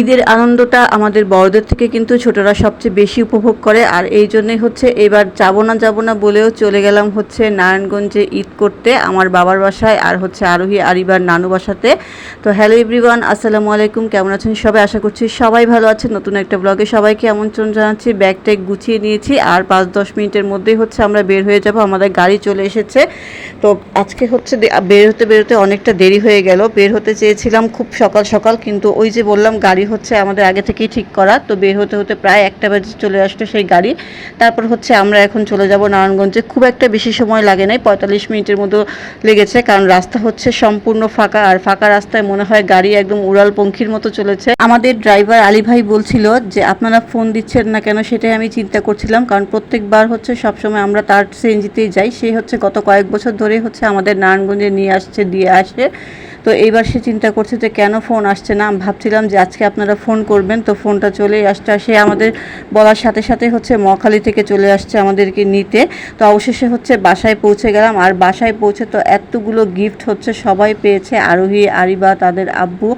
ঈদের আনন্দটা আমাদের বড়দের থেকে কিন্তু ছোটরা সবচেয়ে বেশি উপভোগ করে। আর এই জন্যই হচ্ছে এবার যাব না যাব না বলেও চলে গেলাম হচ্ছে নারায়ণগঞ্জে ঈদ করতে আমার বাবার বাসায় আর হচ্ছে আরোহী আরিবার নানু বাসাতে। তো হ্যালো এভরিওয়ান, আসসালামু আলাইকুম, কেমন আছেন সবাই? আশা করছি সবাই ভালো আছেন। নতুন একটা ব্লগে সবাইকে আমন্ত্রণ জানাচ্ছি, ব্যাগ ট্যাগ গুছিয়ে নিয়েছি আর পাঁচ দশ মিনিটের মধ্যেই হচ্ছে আমরা বের হয়ে যাব। আমাদের গাড়ি চলে এসেছে। তো আজকে হচ্ছে বের হতে বেরোতে অনেকটা দেরি হয়ে গেল। বের হতে চেয়েছিলাম খুব সকাল সকাল, কিন্তু ওই যে বললাম গাড়ি হচ্ছে আমাদের আগে থেকেই ঠিক করা। তো বের হতে হতে প্রায় একটা বাজে চলে আসলো সেই গাড়ি। তারপর হচ্ছে আমরা এখন চলে যাব নারায়ণগঞ্জে। খুব একটা বেশি সময় লাগে নাই, পঁয়তাল্লিশ মিনিটের মতো লেগেছে, কারণ রাস্তা হচ্ছে সম্পূর্ণ ফাঁকা, আর ফাঁকা রাস্তায় মনে হয় গাড়ি একদম উড়াল পঙ্খির মতো চলেছে। আমাদের ড্রাইভার আলী ভাই বলছিল যে, আপনারা ফোন দিচ্ছেন না কেন? সেটাই আমি চিন্তা করছিলাম, কারণ প্রত্যেকবার হচ্ছে সবসময় আমরা তার সিএনজিতেই যাই। সে হচ্ছে গত কয়েক বছর ধরে হচ্ছে আমাদের নারায়ণগঞ্জে নিয়ে আসছে, দিয়ে আসে। তো এইবার সে চিন্তা করছে যে কেন ফোন আসছে না? আমি ভাবছিলাম যে আজকে আপনারা ফোন করবেন, তো ফোনটা চলেই আসছে। সে আমাদের বলার সাথে সাথে হচ্ছে মখালি থেকে চলে আসছে আমাদেরকে নিতে। তো অবশেষে হচ্ছে বাসায় পৌঁছে গেলাম। আর বাসায় পৌঁছে তো এতগুলো গিফট হচ্ছে, সবাই পেয়েছে। আরোহী, আরিবা, তাদের আব্বু,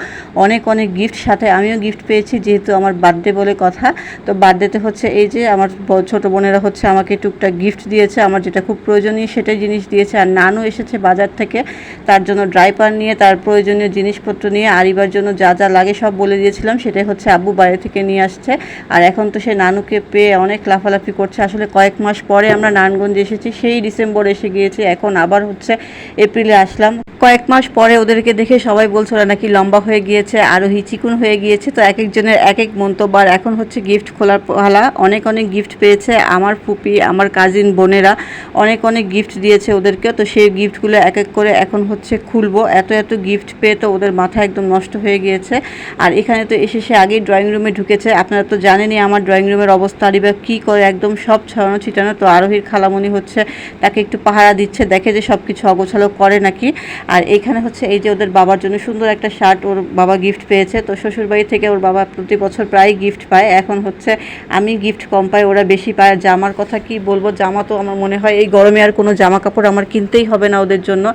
অনেক অনেক গিফট সাথে আমিও গিফট পেয়েছি, যেহেতু আমার বার্থডে বলে কথা। তো বার্থডেতে হচ্ছে এই যে আমার ছোট বোনেরা হচ্ছে আমাকে টুকটাক গিফট দিয়েছে। আমার যেটা খুব প্রয়োজনীয় সেটাই জিনিস দিয়েছে। আর নানু এসেছে বাজার থেকে। তার জন্য ড্রাইপার নিয়ে তার প্রয়োজনীয় জিনিসপত্র নিয়ে আরিবার জন্য যা যা লাগে সব বলে দিয়েছিলাম, সেটাই হচ্ছে আব্বু বাইরে থেকে নিয়ে আসছে। আর এখন তো সে নানুকে পেয়ে অনেক লাফালাফি করছে। আসলে কয়েক মাস পরে আমরা নারায়ণগঞ্জে এসেছি, সেই ডিসেম্বর এসে গিয়েছি। এখন আবার হচ্ছে এপ্রিলে আসলাম। কয়েক মাস পরে ওদেরকে দেখে সবাই বলছে, ওরা নাকি লম্বা হয়ে গিয়েছে আরোহী চিকুন হয়ে গিয়েছে। তো এক একজনের এক এক মন্তব্য। আর এখন হচ্ছে গিফট খোলার পালা। অনেক অনেক গিফট পেয়েছে আমার ফুপি, আমার কাজিন বোনেরা। অনেক অনেক গিফট দিয়েছে ওদেরকে। তো সেই গিফটগুলো এক এক করে এখন হচ্ছে খুলবো। এত এত গিফট পেয়ে তো ওদের মাথা একদম নষ্ট হয়ে গিয়েছে। আর এখানে তো এসে সে আগেই ড্রয়িং রুমে ঢুকেছে। আপনারা তো জানেনই আমার ড্রয়িং রুমের অবস্থা আরিবা কী করে একদম সব ছড়ানো ছিটানো, তো আরোহীর খালামণি হচ্ছে তাকে একটু পাহারা দিচ্ছে, দেখে যে সব কিছু অগোছালো করে নাকি। আর এখানে হচ্ছে এই যে ওদের বাবার জন্য সুন্দর একটা শার্ট ওর বাবা গিফট পেয়েছে। তো শ্বশুরবাড়ি থেকে ওর বাবা প্রতি বছর প্রায় গিফট পায়। এখন হচ্ছে আমি গিফট কম পাই, ওরা বেশি পায়। আর জামার কথা কি বলব? জামা তো আমার মনে হয় এই গরমে আর কোনো জামা কাপড় আমার কিনতেই হবে না ওদের জন্য।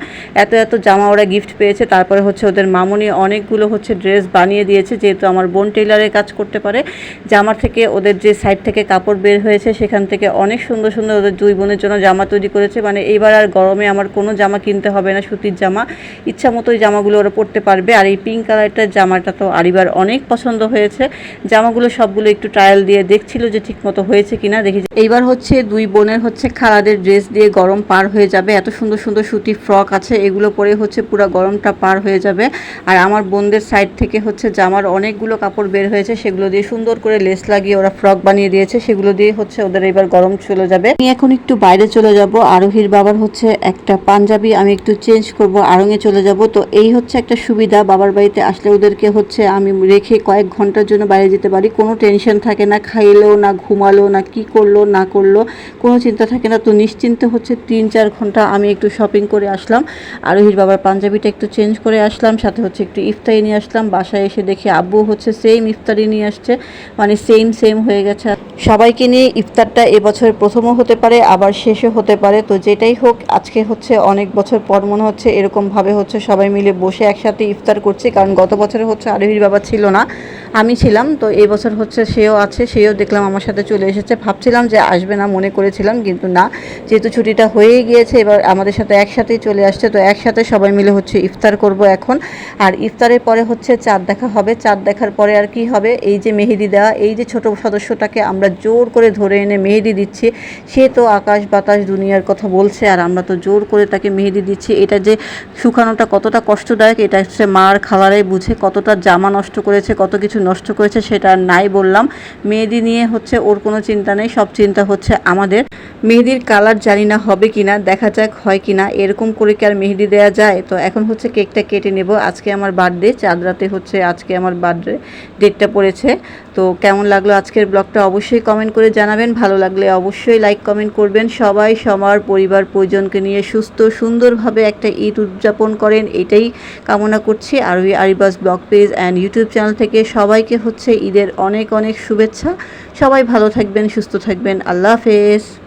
এত এত জামা ওরা গিফট পেয়েছে তারপরে হচ্ছে ওদের মামনি অনেকগুলো হচ্ছে ড্রেস বানিয়ে দিয়েছে, যেহেতু আমার বোন টেইলারের কাজ করতে পারে জামার থেকে ওদের যে সাইড থেকে কাপড় বের হয়েছে সেখান থেকে অনেক সুন্দর সুন্দর ওদের দুই বোনের জন্য জামা তৈরি করেছে। মানে এইবার আর গরমে আমার কোনো জামা কিনতে হবে না, সুতির জামা। ইচ্ছা মতো ওই জামাগুলো ওরা পরতে পারবে। আর এই পিঙ্ক কালারটার জামাটা তো আরিবার অনেক পছন্দ হয়েছে। জামাগুলো সবগুলো একটু ট্রায়াল দিয়ে দেখছিল যে ঠিক মতো হয়েছে কিনা, দেখি এইবার হচ্ছে দুই বোনের হচ্ছে খালাদের ড্রেস দিয়ে গরম পার হয়ে যাবে। এত সুন্দর সুন্দর সুতি ফ্রক আছে, এগুলো পরে হচ্ছে পুরো গরমটা পার হয়ে যাবে। আর আমার বোনদের সাইড থেকে হচ্ছে জামার অনেকগুলো কাপড় বের হয়েছে, সেগুলো দিয়ে সুন্দর করে লেস লাগিয়ে ওরা ফ্রক বানিয়ে দিয়েছে, সেগুলো দিয়ে হচ্ছে ওদের এবার গরম চলে যাবে। আমি এখন একটু বাইরে চলে যাব। আরোহীর বাবার হচ্ছে একটা পাঞ্জাবি, আমি একটু চেঞ্জ করব, আরঙে চলে যাব। তো এই হচ্ছে একটা সুবিধা, বাবার বাড়িতে আসলে ওদেরকে হচ্ছে আমি রেখে কয়েক ঘণ্টার জন্য বাইরে যেতে পারি। কোনো টেনশন থাকে না, খাইলো না, ঘুমালো না, কি করল, না করল, কোনো চিন্তা থাকে না। তো নিশ্চিন্তে হচ্ছে তিন চার ঘণ্টা আমি একটু শপিং করে আসলাম। আরোহীর বাবার পাঞ্জাবিটা একটু চেঞ্জ করে আসলাম, সাথে হচ্ছে একটু ইফতারি নিয়ে আসলাম, বাসায় এসে দেখি আব্বু হচ্ছে সেম ইফতারি নিয়ে আসছে মানে সেম সেম হয়ে গেছে। সবাইকে নিয়ে ইফতারটা এবছরের প্রথমও হতে পারে, আবার শেষও হতে পারে, তো যেটাই হোক, আজকে হচ্ছে অনেক বছর পর মনে হচ্ছে এরকমভাবে হচ্ছে সবাই মিলে বসে একসাথে ইফতার করছি, কারণ গত বছরে হচ্ছে আরোহীর বাবা ছিল না আমি ছিলাম, তো এই বছর হচ্ছে সেও আছে, সেও দেখলাম আমার সাথে চলে এসেছে। ভাবছিলাম যে আসবে না, মনে করেছিলাম, কিন্তু না। যেহেতু ছুটিটা হয়েই গিয়েছে, এবার আমাদের সাথে একসাথেই চলে আসছে, তো একসাথে সবাই মিলে হচ্ছে ইফতার করব এখন। আর ইফতারের পরে হচ্ছে চাঁদ দেখা হবে। চাঁদ দেখার পরে আর কি হবে? এই যে মেহেদি দেওয়া, এই যে ছোট সদস্যটাকে আমরা জোর করে ধরে এনে মেহেদি দিচ্ছি, সে তো আকাশ বাতাস দুনিয়ার কথা বলছে, আর আমরা তো জোর করে তাকে মেহেদি দিচ্ছি। এটা যে শুকানোটা কতটা কষ্টদায়ক, এটা হচ্ছে মার খালারাই বুঝে কতটা জামা নষ্ট করেছে, কত কিছু নষ্ট করেছে সেটা নাই বললাম। মেহেদি নিয়ে হচ্ছে ওর কোনো চিন্তা নেই, সব চিন্তা হচ্ছে আমাদের। মেহেদির কালার জানি না হবে কি না দেখা যাক হয় কি না এরকম করে কি আর মেহেদি দেওয়া যায়? তো এখন হচ্ছে কেকটা কেটে নেব। আজকে আমার বার্থডে চাঁদ রাতে হচ্ছে আজকে আমার বার্থডে ডেটটা পড়েছে। তো কেমন লাগল আজকের ব্লগটা অবশ্যই কমেন্ট করে জানাবেন। ভালো লাগলে অবশ্যই লাইক কমেন্ট করবেন। সবাই, সবার পরিবার, পরিজনকে নিয়ে সুস্থ, সুন্দরভাবে একটা ঈদ উদযাপন করেন। এটাই কামনা করছি। আর ওই Aribas blog page and YouTube channel থেকে সবাইকে হচ্ছে ঈদের অনেক অনেক শুভেচ্ছা। সবাই ভালো থাকবেন, সুস্থ থাকবেন। আল্লাহ হাফেজ।